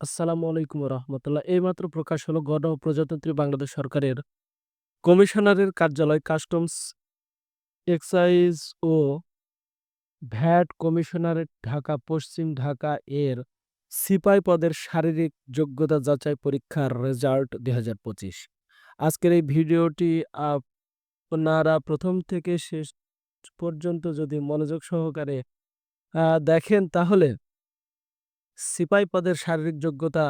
আসসালামু আলাইকুম রহমতুল্লাহ। এইমাত্র প্রকাশ হলো গণ প্রজাতন্ত্রী বাংলাদেশ সরকারের কমিশনারের কার্যালয় কাস্টমস, এক্সাইজ ও ভ্যাট কমিশনারের ঢাকা পশ্চিম ঢাকা এর সিপাই পদের শারীরিক যোগ্যতা যাচাই পরীক্ষার রেজাল্ট ২০২৫। আজকের এই ভিডিওটি আপনারা প্রথম থেকে শেষ পর্যন্ত যদি মনোযোগ সহকারে দেখেন তাহলে সিপাই পদের শারীরিক যোগ্যতা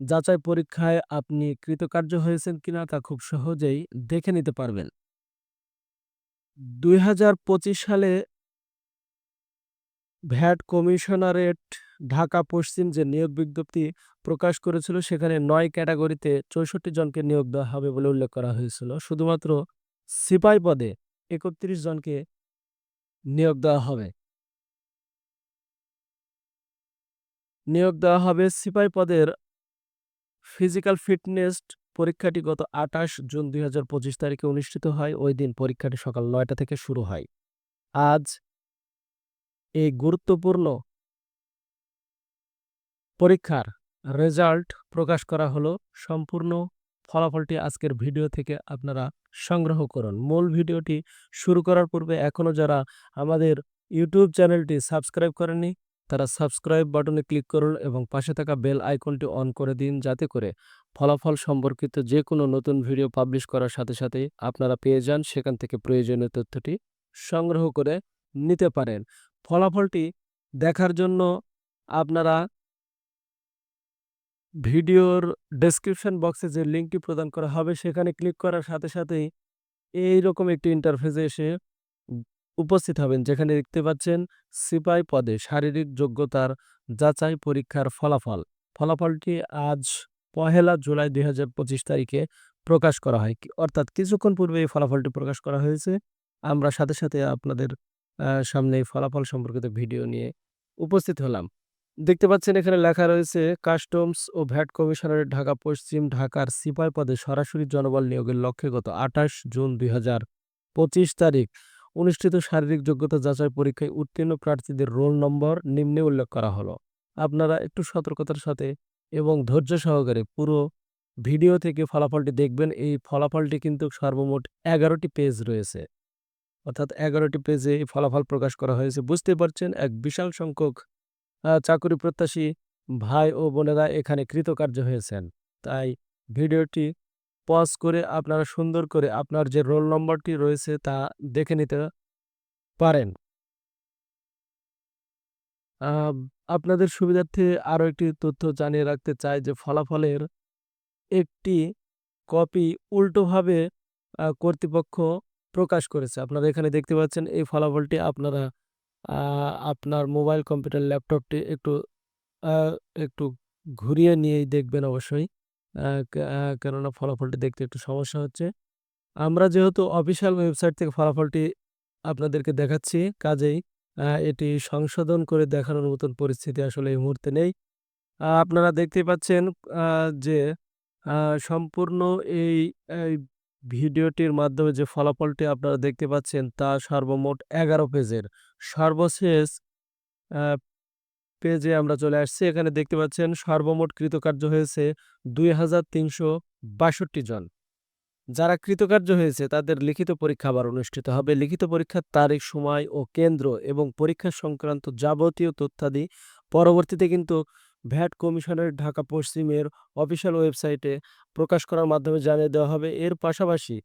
যাচাই পরীক্ষায় আপনি কৃতকার্য হয়েছেন কিনা তা খুব সহজেই দেখে নিতে পারবেন। ২০২৫ সালে ভ্যাট কমিশনারেট ঢাকা পশ্চিম যে নিয়োগ বিজ্ঞপ্তি প্রকাশ করেছিল, সেখানে নয় ক্যাটাগরিতে ৬৪ জনকে নিয়োগ দেওয়া হবে বলে উল্লেখ করা হয়েছিল। শুধুমাত্র সিপাই পদে ৩১ জনকে নিয়োগ দেওয়া হবে। নিয়োগ দেওয়া হবে সিপাই পদের ফিজিক্যাল ফিটনেস পরীক্ষাটি গত ২৮ জুন ২০২৫ তারিখে অনুষ্ঠিত হয়। ওই দিন পরীক্ষাটি সকাল নয়টা থেকে শুরু হয়। আজ এই গুরুত্বপূর্ণ পরীক্ষার রেজাল্ট প্রকাশ করা হলো। সম্পূর্ণ ফলাফলটি আজকের ভিডিও থেকে আপনারা সংগ্রহ করুন। মূল ভিডিওটি শুরু করার পূর্বে এখনও যারা আমাদের ইউটিউব চ্যানেলটি সাবস্ক্রাইব করেননি তারা সাবস্ক্রাইব বাটনে ক্লিক করুন এবং পাশে থাকা বেল আইকনটি অন করে দিন যাতে করে ফলাফল সম্পর্কিত যে কোনো নতুন ভিডিও পাবলিশ করার সাথে সাথেই আপনারা পেয়ে যান সেখান থেকে প্রয়োজনীয় তথ্যটি সংগ্রহ করে নিতে পারেন। ফলাফলটি দেখার জন্য আপনারা ভিডিওর ডেসক্রিপশন বক্সে যে লিঙ্কটি প্রদান করা হবে সেখানে ক্লিক করার সাথে সাথেই এইরকম একটি ইন্টারফেসে এসে উপস্থিত হবেন যেখানে দেখতে পাচ্ছেন সিপাই পদে শারীরিক যোগ্যতার যাচাই পরীক্ষার ফলাফল। ফলাফলটি আজ পহেলা জুলাই ২০২৫ তারিখে প্রকাশ করা হয়। অর্থাৎ কিছুক্ষণ পূর্বে এই ফলাফলটি প্রকাশ করা হয়েছে। আমরা সাথে সাথে আপনাদের সামনে এই ফলাফল সম্পর্কিত ভিডিও নিয়ে উপস্থিত হলাম। দেখতে পাচ্ছেন এখানে লেখা রয়েছে, কাস্টমস ও ভ্যাট কমিশনারেট ঢাকা, পশ্চিম ঢাকার সিপাই পদে সরাসরি জনবল নিয়োগের লক্ষ্যে গত ২৮ জুন ২০২৫ তারিখ অনুষ্ঠিত শারীরিক যোগ্যতা যাচাই পরীক্ষায় উত্তীর্ণ প্রার্থীদের রোল নম্বর নিম্নে উল্লেখ করা হলো। আপনারা একটু সতর্কতার সাথে এবং ধৈর্য সহকারে পুরো ভিডিও থেকে ফলাফলটি দেখবেন। এই ফলাফলটি কিন্তু সর্বমোট ১১টি পেজ রয়েছে। অর্থাৎ ১১টি পেজে এই ফলাফল প্রকাশ করা হয়েছে। বুঝতে পারছেন, এক বিশাল সংখ্যক চাকুরি প্রত্যাশী ভাই ও বোনেরা এখানে কৃতকার্য হয়েছেন। তাই ভিডিওটি পজ করে আপনারা সুন্দর করে আপনার যে রোল নম্বরটি রয়েছে তা দেখে নিতে পারেন। আপনাদের সুবিধার্থে আরও একটি তথ্য জানিয়ে রাখতে চাই যে ফলাফলের একটি কপি উল্টোভাবে কর্তৃপক্ষ প্রকাশ করেছে। আপনারা এখানে দেখতে পাচ্ছেন এই ফলাফলটি আপনারা আপনার মোবাইল, কম্পিউটার, ল্যাপটপটি একটু একটু ঘুরিয়ে নিয়েই দেখবেন অবশ্যই। কেননা ফলাফলটি দেখতে একটু সমস্যা হচ্ছে। আমরা যেহেতু অফিসিয়াল ওয়েবসাইট থেকে ফলাফলটি আপনাদেরকে দেখাচ্ছি, কাজেই এটি সংশোধন করে দেখানোর মতন পরিস্থিতি আসলে এই মুহূর্তে নেই। আপনারা দেখতে পাচ্ছেন যে সম্পূর্ণ এই ভিডিওটির মাধ্যমে যে ফলাফলটি আপনারা দেখতে পাচ্ছেন তা সর্বমোট ১১ পেজের। সর্বশেষ পেজে আমরা চলে আসছি। এখানে দেখতে পাচ্ছেন সর্বমোট কৃতকার্য হয়েছে ২,৩৬২ জন। যারা কৃতকার্য হয়েছে তাদের লিখিত পরীক্ষা আবার অনুষ্ঠিত হবে। লিখিত পরীক্ষার তারিখ, সময় ও কেন্দ্র এবং পরীক্ষা সংক্রান্ত যাবতীয় তথ্যাদি পরবর্তীতে কিন্তু ভ্যাট কমিশনের ঢাকা পশ্চিমের অফিসিয়াল ওয়েবসাইটে প্রকাশ করার মাধ্যমে জানিয়ে দেওয়া হবে। এর পাশাপাশি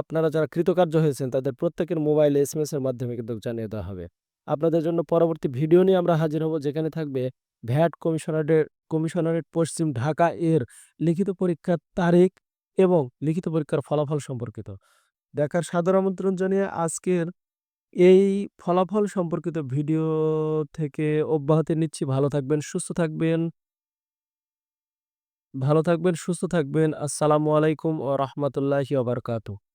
আপনারা যারা কৃতকার্য হয়েছেন তাদের প্রত্যেকের মোবাইলে এসএমএস এর মাধ্যমে কিন্তু জানিয়ে দেওয়া হবে। আপনাদের জন্য পরবর্তী ভিডিও নিয়ে আমরা হাজির হব যেখানে থাকবে ভ্যাট কমিশনারেটের কমিশনারেট পশ্চিম ঢাকা এর লিখিত পরীক্ষার তারিখ এবং লিখিত পরীক্ষার ফলাফল সম্পর্কিত। দেখার সাদর আমন্ত্রণ জানিয়ে আজকের এই ফলাফল সম্পর্কিত ভিডিও থেকে অব্যাহতি নিচ্ছি। ভালো থাকবেন, সুস্থ থাকবেন। ভালো থাকবেন, সুস্থ থাকবেন। আসসালামু আলাইকুম ও রাহমাতুল্লাহি ওয়া বারাকাতুহু।